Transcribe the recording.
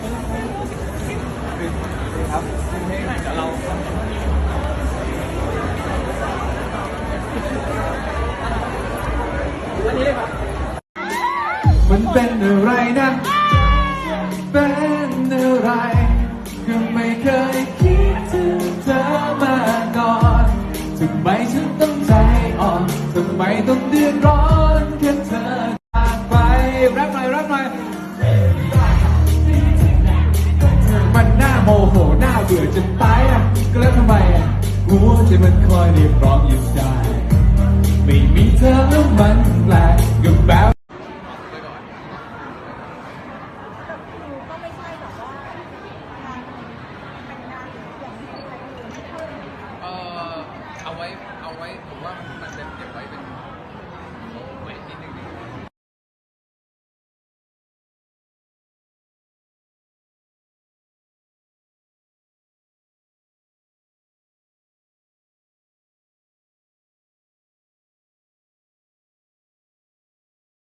ครับเพลงไหนเราอันนี้เลยครับมันเป็นอะไรนะ เป็นอะไรก็ไม่เคยคิดถึงเธอมาก่อนทำไมฉันต้องใจอ่อนทำไมต้องเดือดร้อน จะตายอะก็แล้วทำไมอะหัวใจมันคอยเรียกร้องอยู่ใจไม่มีเธอแล้วมันแปลกกับแบบเอาไว้ เอาไว้ ผมว่ามันจะเก็บไว้เป็น